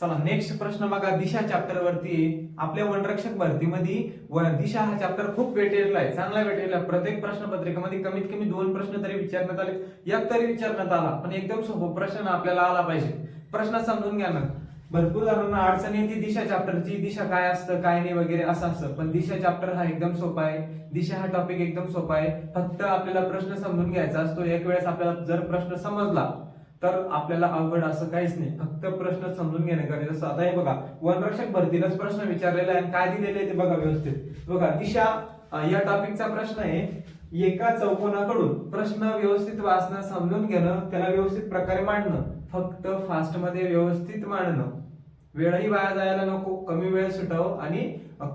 चला नेक्स्ट प्रश्न बघा. दिशा चॅप्टर वरती. आपल्या वनरक्षक भरतीमध्ये दिशा हा चॅप्टर खूप वेटेडला आहे. चांगला वेटेडला आहे. प्रत्येक प्रश्नपत्रिकेमध्ये कमीत कमी दोन प्रश्न तरी विचारण्यात आले. एक तरी विचारण्यात आला. पण एकदम सोपं प्रश्न आपल्याला आला पाहिजे. प्रश्न समजून घ्या ना. भरपूर जणांना अडचण येते दिशा चॅप्टरची दिशा काय असतं काय नाही वगैरे असं असतं. पण दिशा चॅप्टर हा एकदम सोपा आहे. दिशा हा टॉपिक एकदम सोपा आहे. फक्त आपल्याला प्रश्न समजून घ्यायचा असतो. एक वेळेस आपल्याला जर प्रश्न समजला तर आपल्याला अवघड असं काहीच नाही. फक्त प्रश्न समजून घेणे गरजेचं आता हे बघा वनरक्षक भरतीलाच प्रश्न विचारलेला आहे आणि काय दिलेले ते बघा व्यवस्थित. बघा दिशा या टॉपिकचा प्रश्न आहे. एका चौकोनाकडून प्रश्न व्यवस्थित वाचणं समजून घेणं त्याला व्यवस्थित प्रकारे मांडणं. फक्त फास्टमध्ये व्यवस्थित मांडणं. वेळही वाया जायला नको कमी वेळ सुटावं आणि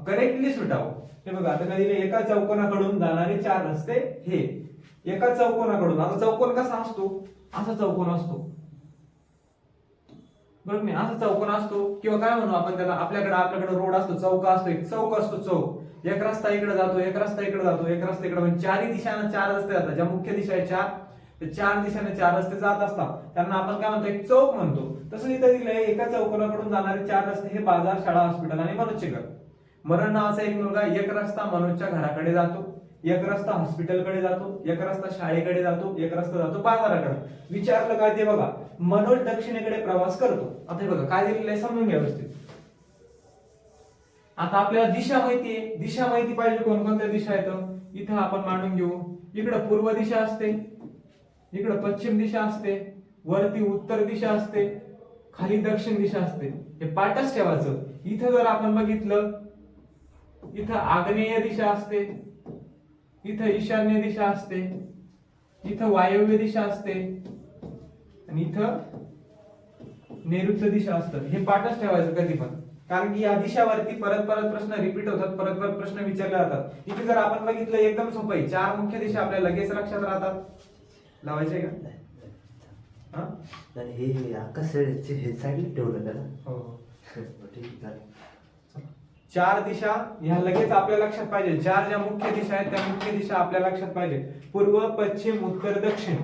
करेक्टली सुटावं. हे बघा आता कधी दिले एका चौकोनाकडून जाणारे चार रस्ते हे. एका चौकोनाकडून. आता चौकोन कसा असतो? असा चौकोन असतो. बरोबर नाही असा चौकोन असतो. किंवा काय म्हणू आपण त्याला? आपल्याकडे आपल्याकडे रोड असतो चौक असतो एक चौक असतो चौक. एक रस्ता इकडे जातो एक रस्ता इकडे जातो एक रस्ता इकडे म्हणजे चारही दिशांना चार रस्ते जातात. ज्या मुख्य दिशा आहे चार ते चार दिशाने चार रस्ते जात असतात. त्यांना आपण काय म्हणतो? एक चौक म्हणतो. तसं इथं दिलंय एका चौकोनाकडून जाणारे चार रस्ते हे बाजार शाळा हॉस्पिटल आणि मनोजचे घर मरण नावाचा एक मुलगा एक रस्ता मनोजच्या घराकडे जातो. एक रस्ता हॉस्पिटलकडे जातो एक रस्ता शाळेकडे जातो एक रस्ता जातो बाजाराकडे. विचारलं काय ते बघा. मनोज दक्षिणेकडे प्रवास करतो. आता हे बघा काय दिलेलं आहे समजून घ्या व्यवस्थित. आता आपल्याला दिशा माहिती आहे. दिशा माहिती पाहिजे कोणकोणत्या दिशा आहेत? इथं आपण मांडून घेऊ. इकडं पूर्व दिशा असते. इकडं पश्चिम दिशा असते. वरती उत्तर दिशा असते. खाली दक्षिण दिशा असते. हे पाठच ठेवायचं. इथं जर आपण बघितलं इथं आग्नेय दिशा असते. इथं ईशान्य दिशा असते इथं वायव्य दिशा असते आणि इथं नैऋत्य दिशा असतं. हे पाठच ठेवायचं कधी पण. कारण की या दिशावरती परत परत प्रश्न रिपीट होतात परत परत प्रश्न विचारले जातात. इथे जर आपण बघितलं एकदम सोपं आहे. चार मुख्य दिशा आपल्या लगेच लक्षात राहतात. लावायचे का? हा? आणि हे हे साईडला ठेवलं त्याला हो. ठीक आहे चालेल. चार दिशा ह्या लगेच आपल्या लक्षात पाहिजे. चार ज्या मुख्य दिशा आहेत त्या मुख्य दिशा आपल्या लक्षात पाहिजे. पूर्व पश्चिम उत्तर दक्षिण.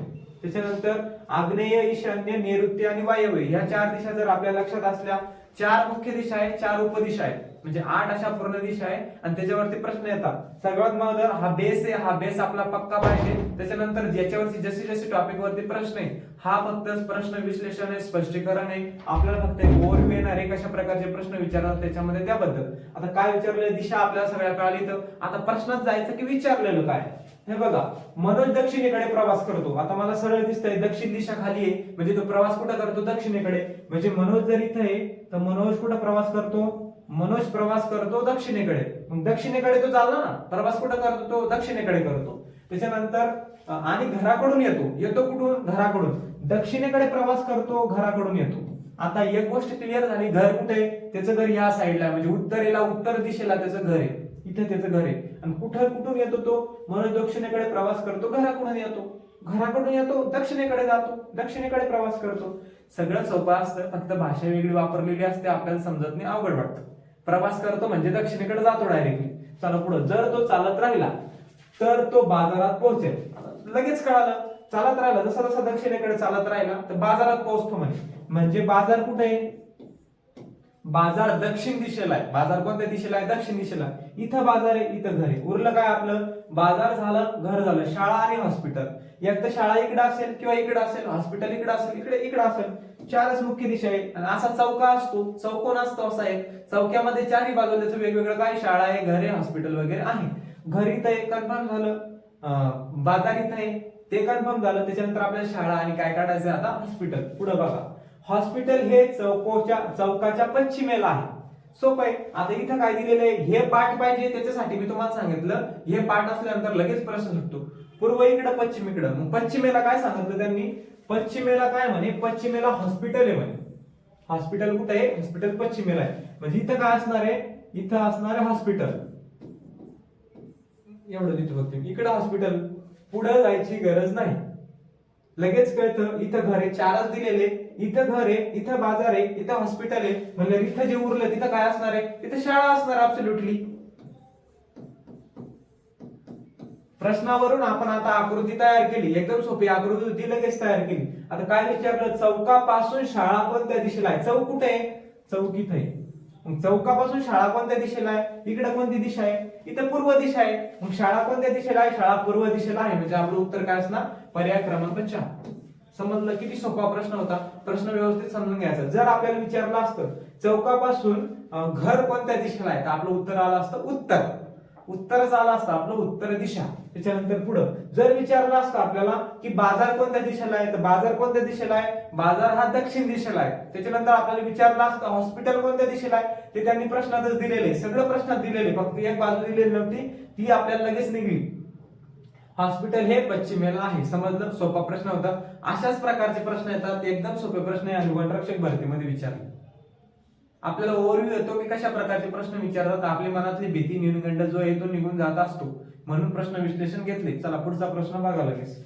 त्याच्यानंतर आग्नेय ईशान्य नैऋत्य आणि वायव्य. ह्या चार दिशा जर आपल्या लक्षात असल्या चार मुख्य दिशा आहेत चार उपदिशा आहेत. म्हणजे आठ अशा पूर्ण दिशा आहे आणि त्याच्यावरती प्रश्न येतात. सर्वात महत्त्वाचा हा बेस आहे हा बेस आपला पक्का पाहिजे. त्याच्यानंतर ज्याच्यावरती जसे जसे टॉपिक वरती प्रश्न आहे हा फक्त प्रश्न विश्लेषण आहे स्पष्टीकरण आहे. आपल्याला फक्त एक ओव्हरव्ह्यू येणार आहे कशा प्रकारचे प्रश्न विचारतात त्याच्यामध्ये त्याबद्दल. आता काय विचारलेलं दिशा आपल्याला सगळ्या कळाली तर. आता प्रश्नात जायचं की विचारलेलं काय? हे बघा मनोज दक्षिणेकडे प्रवास करतो. आता मला सरळ दिसतंय दक्षिण दिशा खाली आहे. म्हणजे तो प्रवास कुठं करतो? दक्षिणेकडे. म्हणजे मनोज जर इथं आहे तर मनोज कुठं प्रवास करतो? मनोज प्रवास करतो दक्षिणेकडे. मग दक्षिणेकडे तो चालला ना प्रवास कुठं करतो? तो दक्षिणेकडे करतो. त्याच्यानंतर आणि घराकडून येतो. येतो कुठून? घराकडून. दक्षिणेकडे प्रवास करतो घराकडून येतो. आता एक गोष्ट क्लिअर झाली घर कुठे? त्याचं घर या साईडला म्हणजे उत्तरेला उत्तर दिशेला त्याचं घर आहे. इथे त्याचं घर आहे. आणि कुठं कुठून येतो तो? म्हणून दक्षिणेकडे प्रवास करतो घराकडून येतो. घराकडून येतो दक्षिणेकडे जातो दक्षिणेकडे प्रवास करतो. सगळं सोपं असतं फक्त भाषा वेगळी वापरलेली असते आपल्याला समजत नाही अवघड वाटतं. प्रवास करतो म्हणजे दक्षिणेकडे जातो डायरेक्टली चला पुढं. जर तो चालत राहिला तर तो बाजारात पोहोचेल. लगेच कळालं चालत राहिला. जसा जसा दक्षिणेकडे चालत राहिला तर बाजारात पोहोचतो म्हणजे म्हणजे बाजार कुठे आहे? बाजार दक्षिण दिशेला आहे. बाजार कोणत्या दिशेला आहे? दक्षिण दिशेला इथं बाजार आहे इथं घर आहे. उरलं काय आपलं? बाजार झालं घर झालं. शाळा आणि हॉस्पिटल एक तर शाळा इकडे असेल किंवा इकडे असेल हॉस्पिटल इकडे असेल इकडे इकडे असेल. चारच मुख्य दिशा आहे आणि असा चौका असतो. चौकोन असतो असा एक. चौक्यामध्ये चारही बाजूला त्याचं वेगवेगळं काय? शाळा आहे घर आहे हॉस्पिटल वगैरे आहे. घर इथं एक कन्फर्म झालं. बाजार इथं आहे. ते कन्फर्म झालं. त्याच्यानंतर आपल्याला शाळा आणि काय काढायचं आता? हॉस्पिटल पुढे बघा. हॉस्पिटल हे चौकोच्या चौकाच्या पश्चिमेला आहे. सोपं आहे. आता इथं काय दिलेलं आहे? हे पाठ पाहिजे त्याच्यासाठी मी तुम्हाला सांगितलं. हे पाठ असल्यानंतर लगेच प्रश्न सुटतो. पूर्व इकडं पश्चिम इकडं. मग पश्चिमेला काय सांगितलं त्यांनी? पश्चिमेला काय म्हणे? पश्चिमेला हॉस्पिटल आहे म्हणे. हॉस्पिटल कुठं आहे? हॉस्पिटल पश्चिमेला आहे. म्हणजे इथं काय असणार आहे? इथं असणार आहे हॉस्पिटल. एवढं तिथं बघते इकडं हॉस्पिटल. पुढे जायची गरज नाही. लगेच कळतं इथं घर आहे चारच दिलेले इथं घर आहे इथं बाजार आहे इथं हॉस्पिटल आहे. म्हणजे इथं जे उरलं तिथं काय असणार आहे? तिथं शाळा असणार अब्सोल्युटली प्रश्नावरून आपण आता आकृती तयार केली. एकदम सोपी आकृती होती लगेच तयार केली. आता काय विचारलं? चौकापासून शाळा पण त्या दिशेला आहे. चौक कुठे आहे? चौक इथं आहे. मग चौकापासून शाळा कोणत्या दिशेला आहे? इकडे कोणती दिशा आहे? इथं पूर्व दिशा आहे. मग शाळा कोणत्या दिशेला आहे? शाळा पूर्व दिशेला आहे. म्हणजे आपलं उत्तर काय असणार? पर्याय क्रमांक चार. समजलं? किती सोपा प्रश्न होता. प्रश्न व्यवस्थित समजून घ्यायचा. जर आपल्याला विचारलं असतं चौकापासून घर कोणत्या दिशेला आहे? तर आपलं उत्तर आलं असतं उत्तर. उत्तरच आला असतं आपलं उत्तर दिशा. त्याच्यानंतर पुढं. जर विचारलं असतं आपल्याला की बाजार कोणत्या दिशेला आहे तर बाजार कोणत्या दिशेला आहे? बाजार हा दक्षिण दिशेला आहे. त्याच्यानंतर आपल्याला विचारलं असतं हॉस्पिटल कोणत्या दिशेला आहे? ते त्यांनी प्रश्नातच दिलेले. सगळं प्रश्नात दिलेले. फक्त एक बाजू दिलेली नव्हती. ती आपल्याला लगेच निघली. हॉस्पिटल हे पश्चिमेला आहे. समजलं? सोपा प्रश्न होता. अशाच प्रकारचे प्रश्न येतात. ते एकदम सोपे प्रश्न आहे. आणि वनरक्षक भरतीमध्ये विचारले. आपल्याला ओव्हरव्ह्यू येतो की कशा प्रकारचे प्रश्न विचारतात आपली मनातली भीती न्यूनगंड जो आहे तो निघून जात असतो. म्हणून प्रश्न विश्लेषण घेतले. चला पुढचा प्रश्न बघा लगेच.